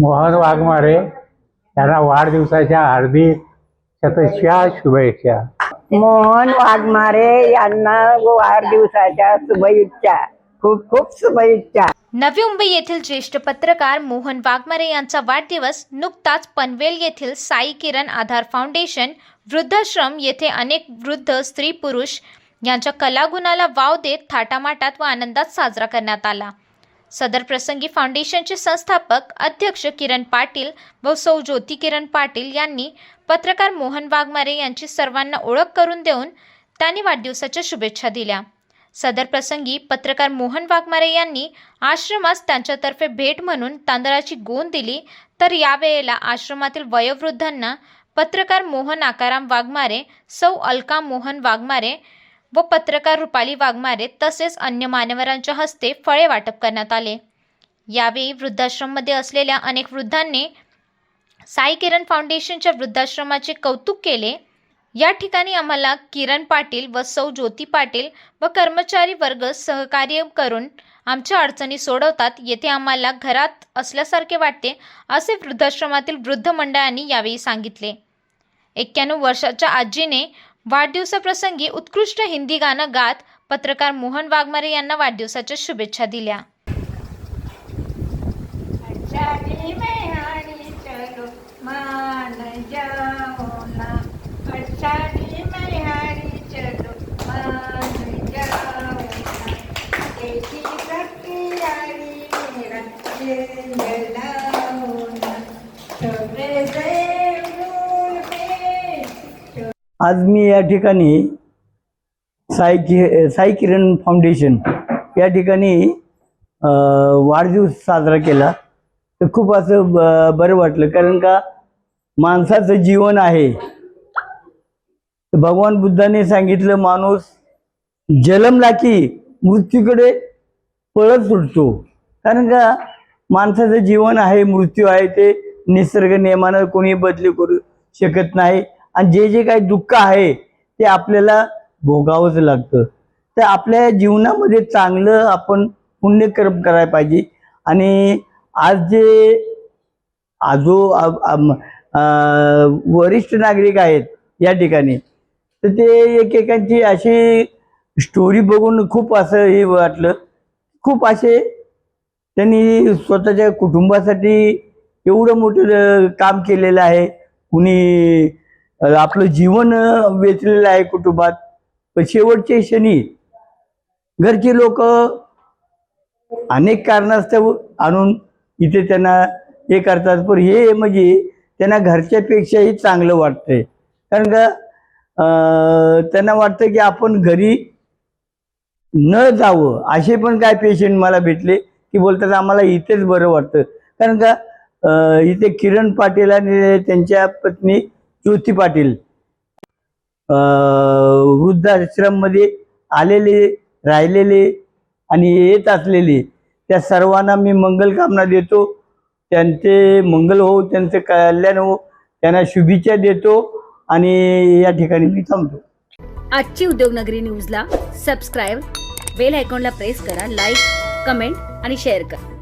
मोहन वाघमारे यांना वाढदिवसाच्या हार्दिक शतशा शुभेच्छा. मोहन वाघमारे यांना वाढदिवसाच्या शुभेच्छा. खूप खूप शुभेच्छा. नवी मुंबई येथील ज्येष्ठ पत्रकार मोहन वाघमारे यांचा वाढदिवस नुकताच पनवेल येथील साई किरण आधार फाउंडेशन वृद्धाश्रम येथे अनेक वृद्ध स्त्री पुरुष यांच्या कलागुणाला वाव देत थाटामाटात व आनंदात साजरा करण्यात आला. सदर प्रसंगी फाउंडेशनचे संस्थापक अध्यक्ष किरण पाटील व सौ ज्योती किरण पाटील यांनी पत्रकार मोहन वाघमारे यांची सर्वांना ओळख करून देऊन त्यांनी वाढदिवसाच्या शुभेच्छा दिल्या. सदर प्रसंगी पत्रकार मोहन वाघमारे यांनी आश्रमास त्यांच्यातर्फे भेट म्हणून तांदळाची गोंद दिली. तर यावेळेला आश्रमातील वयोवृद्धांना पत्रकार मोहन आकाराम वाघमारे सौ अलका मोहन वाघमारे व पत्रकार रुपाली वाघमारे तसेच अन्य मान्यवरांच्या हस्ते फळे वाटप करण्यात आले. यावेळी वृद्धाश्रममध्ये असलेल्या अनेक वृद्धांनी साई किरण फाउंडेशनच्या वृद्धाश्रमाचे कौतुक केले. या ठिकाणी आम्हाला किरण पाटील व सौ ज्योती पाटील व कर्मचारी वर्ग सहकार्य करून आमच्या अडचणी सोडवतात. येथे आम्हाला घरात असल्यासारखे वाटते असे वृद्धाश्रमातील वृद्ध मंडळांनी यावेळी सांगितले. एक्क्याण्णव वर्षाच्या आजीने वाढदिवसाप्रसंगी उत्कृष्ट हिंदी गाणं गात पत्रकार मोहन वाघमारे यांना वाढदिवसाच्या शुभेच्छा दिल्या. आज मी या ठिकाणी साई कि साई किरण फाउंडेशन या ठिकाणी वाढदिवस साजरा केला. तर खूप असं ब- बरं वाटलं. कारण का माणसाचं जीवन आहे. भगवान बुद्धाने सांगितलं माणूस जलमला की मृत्यूकडे पळत सुटतो. कारण का माणसाचं जीवन आहे मृत्यू आहे ते निसर्ग नियमानं कोणी बदली करू शकत नाही. आणि जे जे काही दुःख आहे ते आपल्याला भोगावंच लागतं. तर आपल्या जीवनामध्ये चांगलं आपण पुण्यकर्म करायला पाहिजे. आणि आज जे आजो वरिष्ठ नागरिक आहेत या ठिकाणी तर ते एकेकांची अशी स्टोरी बघून खूप असं हे वाटलं. खूप असे त्यांनी स्वतःच्या कुटुंबासाठी एवढं मोठं काम केलेलं आहे. कुणी आपलं जीवन वेचलेलं आहे कुटुंबात. पण शेवटचे क्षणी घरचे लोक अनेक कारणास्तव आणून इथे त्यांना हे करतात. पण हे म्हणजे त्यांना घरच्यापेक्षाही चांगलं वाटतंय. कारण का त्यांना वाटतं की आपण घरी न जावं असे पण काय पेशंट मला भेटले की बोलतात आम्हाला इथेच बरं वाटतं. कारण का इथे किरण पाटील आणि त्यांच्या पत्नी ज्योती पाटील. वृद्धाश्रममध्ये आलेले राहिलेले आणि येत असलेले त्या सर्वांना मी मंगलकामना देतो. त्यांचे मंगल हो त्यांचे कल्याण हो त्यांना शुभेच्छा देतो आणि या ठिकाणी मी थांबतो. आजची उद्योगनगरी न्यूजला सबस्क्राईब बेल आयकॉनला प्रेस करा लाईक कमेंट आणि शेअर करा.